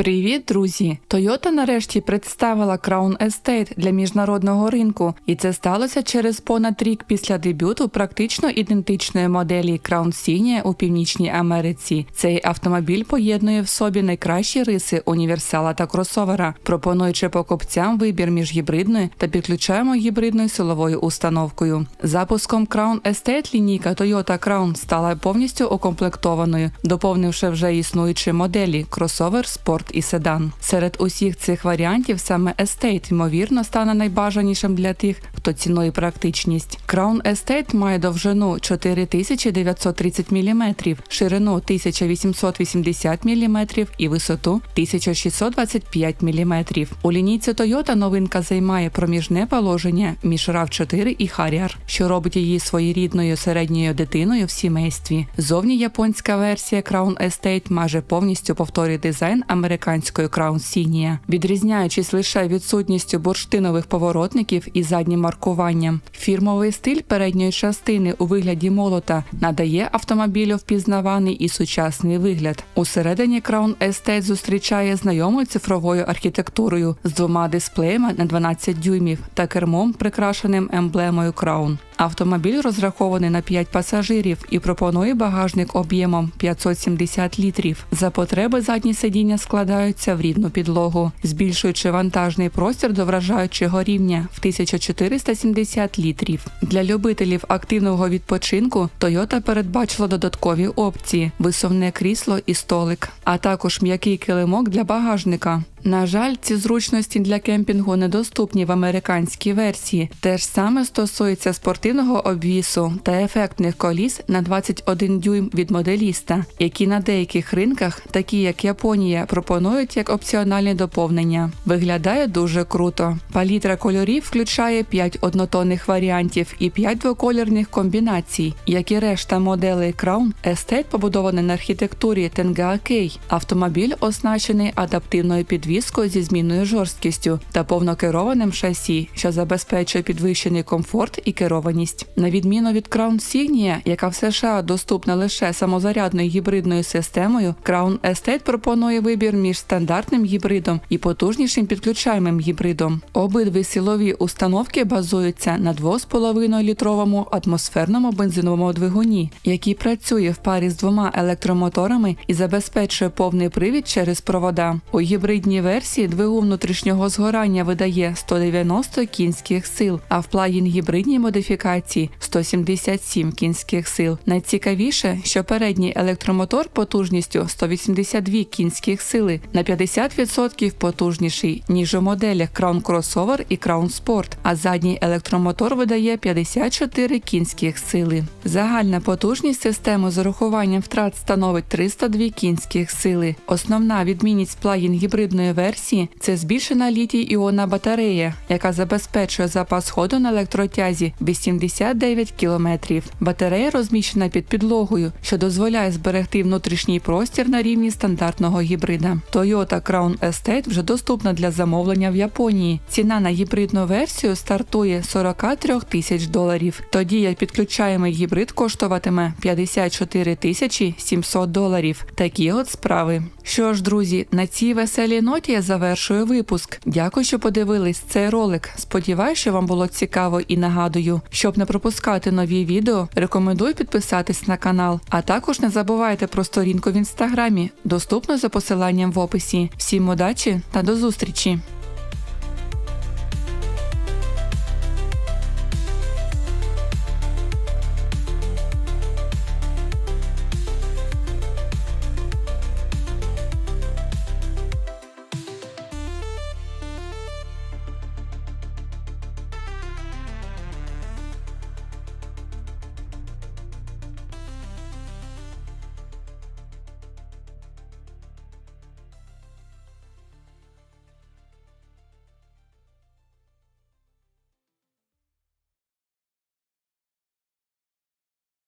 Привіт, друзі! Toyota нарешті представила Crown Estate для міжнародного ринку, і це сталося через понад рік після дебюту практично ідентичної моделі Crown Signia у Північній Америці. Цей автомобіль поєднує в собі найкращі риси універсала та кросовера, пропонуючи покупцям вибір між гібридною та підключаємо гібридною силовою установкою. Запуском Crown Estate лінійка Toyota Crown стала повністю укомплектованою, доповнивши вже існуючі моделі кросовер, спорт і седан. Серед усіх цих варіантів саме естейт, ймовірно, стане найбажанішим для тих, хто цінує практичність. Crown Estate має довжину 4930 мм, ширину 1880 мм і висоту 1625 мм. У лінійці Toyota новинка займає проміжне положення між RAV4 і Harrier, що робить її своєрідною середньою дитиною в сімействі. Зовні японська версія Crown Estate майже повністю повторює дизайн американської Crown Signia, відрізняючись лише відсутністю бурштинових поворотників і заднім маркуванням. Фірмовий стиль передньої частини у вигляді молота надає автомобілю впізнаваний і сучасний вигляд. Усередині Crown Estate зустрічає знайомою цифровою архітектурою з двома дисплеями на 12 дюймів та кермом, прикрашеним емблемою Crown. Автомобіль розрахований на 5 пасажирів і пропонує багажник об'ємом 570 літрів. За потреби задні сидіння складаються в рівну підлогу, збільшуючи вантажний простір до вражаючого рівня в 1470 літрів. Для любителів активного відпочинку Toyota передбачила додаткові опції: висувне крісло і столик, а також м'який килимок для багажника. На жаль, ці зручності для кемпінгу недоступні в американській версії. Те ж саме стосується спортивного обвісу та ефектних коліс на 21 дюйм від моделіста, які на деяких ринках, такі як Японія, пропонують як опціональні доповнення. Виглядає дуже круто. Палітра кольорів включає 5 однотонних варіантів і 5 двокольорних комбінацій. Як і решта моделей Crown, Estate побудований на архітектурі Kei. Автомобіль оснащений адаптивною підвіскою підвіскою зі змінною жорсткістю та повнокерованим шасі, що забезпечує підвищений комфорт і керованість. На відміну від Crown Signia, яка в США доступна лише самозарядною гібридною системою, Crown Estate пропонує вибір між стандартним гібридом і потужнішим підключаємим гібридом. Обидві силові установки базуються на 2,5 літровому атмосферному бензиновому двигуні, який працює в парі з двома електромоторами і забезпечує повний привід через провода. У гібридній версії двигун внутрішнього згорання видає 190 кінських сил, а в плагін-гібридній модифікації 177 кінських сил. Найцікавіше, що передній електромотор потужністю 182 кінських сили на 50% потужніший, ніж у моделях Crown Crossover і Crown Sport, а задній електромотор видає 54 кінських сили. Загальна потужність системи з урахуванням втрат становить 302 кінських сили. Основна відмінність плагін гібридної версії це збільшена літій іонна батарея, яка забезпечує запас ходу на електротязі 89 км. Батарея розміщена під підлогою, що дозволяє зберегти внутрішній простір на рівні стандартного гібрида. Toyota Crown Estate вже доступна для замовлення в Японії. Ціна на гібридну версію стартує 43 тисяч доларів. Тоді як підключаємий гібрид коштуватиме 54 тисячі 700 доларів. Такі от справи. Що ж, друзі, на цій веселій ноті я завершую випуск. Дякую, що подивились цей ролик. Сподіваюсь, що вам було цікаво і нагадую, щоб не пропускати нові відео, рекомендую підписатись на канал. А також не забувайте про сторінку в інстаграмі, доступну за посиланням в описі. Всім удачі та до зустрічі!